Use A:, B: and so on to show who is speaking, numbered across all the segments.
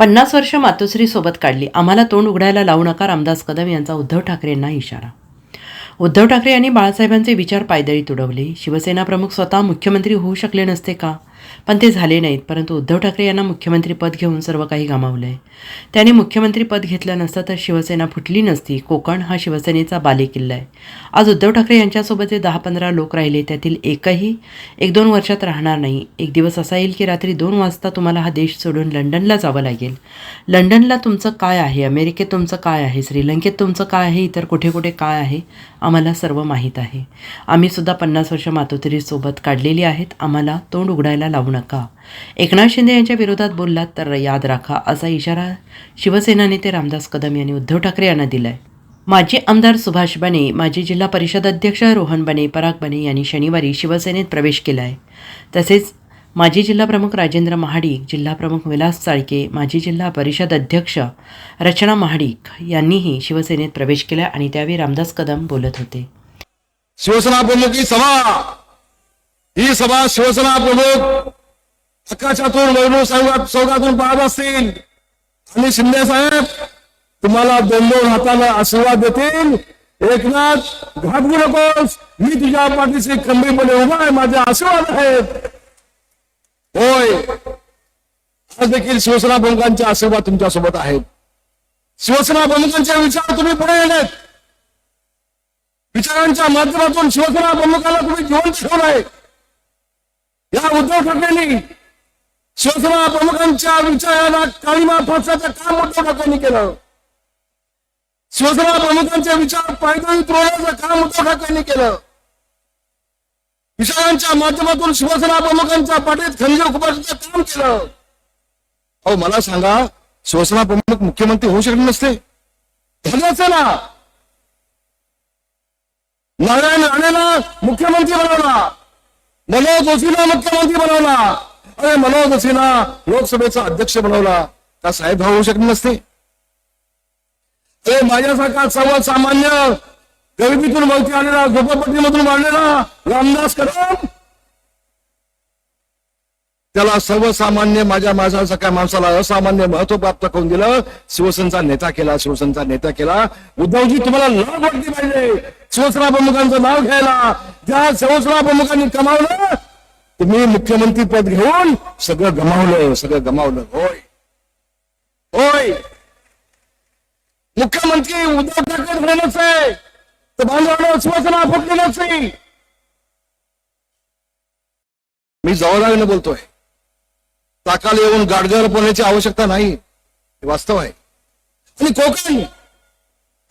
A: पन्नास वर्ष मातोश्रीसोबत काढली. आम्हाला तोंड उघडायला लावू नका रामदास कदम यांचा उद्धव ठाकरेंना इशारा. उद्धव ठाकरे यांनी बाळासाहेबांचे विचार पायदळी तुडवले. शिवसेना प्रमुख स्वतः मुख्यमंत्री होऊ शकले नसते का? पण ते झाले नाहीत परंतु उद्धव ठाकरे यांना मुख्यमंत्रीपद घेऊन सर्व काही गमावलं आहे त्यांनी मुख्यमंत्रीपद घेतलं नसतं तर शिवसेना फुटली नसती. कोकण हा शिवसेनेचा बालेकिल्ला आहे. आज उद्धव ठाकरे यांच्यासोबत जे दहा पंधरा लोक राहिले त्यातील एकही एक दोन वर्षात राहणार नाही. एक दिवस असा येईल की रात्री दोन वाजता तुम्हाला हा देश सोडून लंडनला जावं लागेल. लंडनला तुमचं काय आहे? अमेरिकेत तुमचं काय आहे? श्रीलंकेत तुमचं काय आहे? इतर कुठे कुठे काय आहे? आम्हाला सर्व माहीत आहे. आम्ही सुद्धा पन्नास वर्ष मातोत्रीसोबत काढलेली आहेत. आम्हाला तोंड उघडायला लावू नका. एकनाथ शिंदे यांच्या विरोधात बोललात तर याद राखा असा इशारा शिवसेना नेते रामदास कदम यांनी उद्धव ठाकरे यांना दिलाय. माजी आमदार सुभाष बने माजी जिल्हा परिषद अध्यक्ष रोहन बने पराग बने यांनी शनिवारी शिवसेनेत प्रवेश केला आहे तसेच माजी जिल्हा प्रमुख राजेंद्र महाडिक जिल्हा प्रमुख विलास चाळके माजी जिल्हा परिषद अध्यक्ष रचना महाडिक यांनीही शिवसेनेत प्रवेश केला आणि त्यावेळी रामदास कदम बोलत होते.
B: शिवसेना प्रमुख ही सभा! ही सभा शिवसेना प्रमुख आकाशातून वैभव सौगात सौगातून पाहत असतील आणि शिंदे साहेब तुम्हाला दोन दोन हाताला आशीर्वाद देतील. एकनाथ घाबरू नकोस मी तुझ्या पाठीशी खंबीपणे उभा आहे माझे आशीर्वाद आहेत. होय. आज देखील शिवसेना प्रमुखांचे आशीर्वाद तुमच्यासोबत आहेत. शिवसेना प्रमुखांचे विचार तुम्ही पुढे येणार विचारांच्या माध्यमातून शिवसेना प्रमुखाला तुम्ही जिवंत आहे या उद्धव ठाकरेंनी शिवसेना प्रमुखांच्या विचाराला काळीमा फासण्याचं काम उद्धव ठाकरेंनी केलं. शिवसेना प्रमुखांचे विचार पायदळी उतरवण्याचं काम उद्धव ठाकरेंनी केलं. विचारांच्या माध्यमातून शिवसेना प्रमुखांच्या पाठीत खंजीर खुपासाचं काम केलं. अहो मला सांगा शिवसेना प्रमुख मुख्यमंत्री होऊ शकले नसते. झाले ना. नारायण राणेला मुख्यमंत्री बनवला मनोज जोशीला मुख्यमंत्री बनवला. अरे मनोज जोशीला लोकसभेचा अध्यक्ष बनवला. का साहेब होऊ शकले नसते? अरे माझ्यासारखा सर्वसामान्य गरिबीतून वरती आलेला झोपडपट्टीमधून वाढलेला रामदास कदम? त्याला सर्वसामान्य माझ्या माझ्यासारख्या माणसाला असामान्य महत्त्व प्राप्त करून दिलं. शिवसेनेचा नेता केला शिवसेनेचा नेता केला. उद्धवजी तुम्हाला लाभ वाटली पाहिजे. शिवसेना प्रमुखांचं नाव घ्यायला. ज्या शिवसेना प्रमुखांनी कमावलं तुम्ही मुख्यमंत्री पद घेऊन सगळं गमावलं सगळं गमावलं. होय. होय. मुख्यमंत्री उद्धव ठाकरे झालेलंच आहे. तर बांधवांना शिवसेना फुटलेलंच नाही. मी जवळाने बोलतोय. ताकाला येऊन गाडगर बोलण्याची आवश्यकता नाही. हे वास्तव आहे. आणि कोकण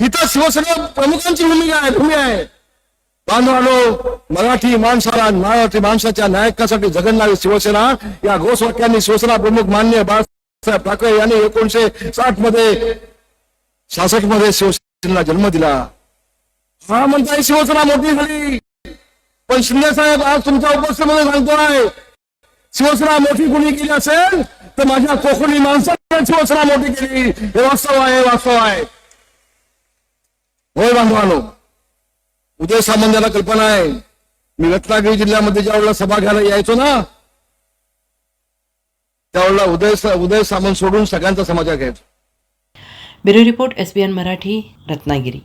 B: इथं शिवसेना प्रमुखांची भूमिका आहे भूमी आहे. बांधवानो मराठी माणसाला मराठी माणसाच्या नायकासाठी जगणणारी शिवसेना या घोषवाक्यांनी शिवसेना प्रमुख मान्य बाळासाहेब ठाकरे यांनी एकोणीशे साठमध्ये शासकमध्ये शिवसेनेला जन्म दिला. हा म्हणताय शिवसेना मोठी झाली. पण शिंदे साहेब आज तुमच्या उपस्थितीमध्ये सांगतोय शिवसेना मोठी कुणी केली असेल तर माझ्या कोकणी माणसाने शिवसेना मोठी केली. हे वास्तव आहे वास्तव आहे. होय बांधवानो उदय सामंत याला कल्पना आहे. मी रत्नागिरी जिल्ह्यामध्ये ज्या वेळेला सभा घ्यायला यायचो ना त्यावेळेला उदय उदय सामंत सोडून सगळ्यांचा समाचार घ्यायचो.
A: Bureau report S B N Marathi Ratnagiri.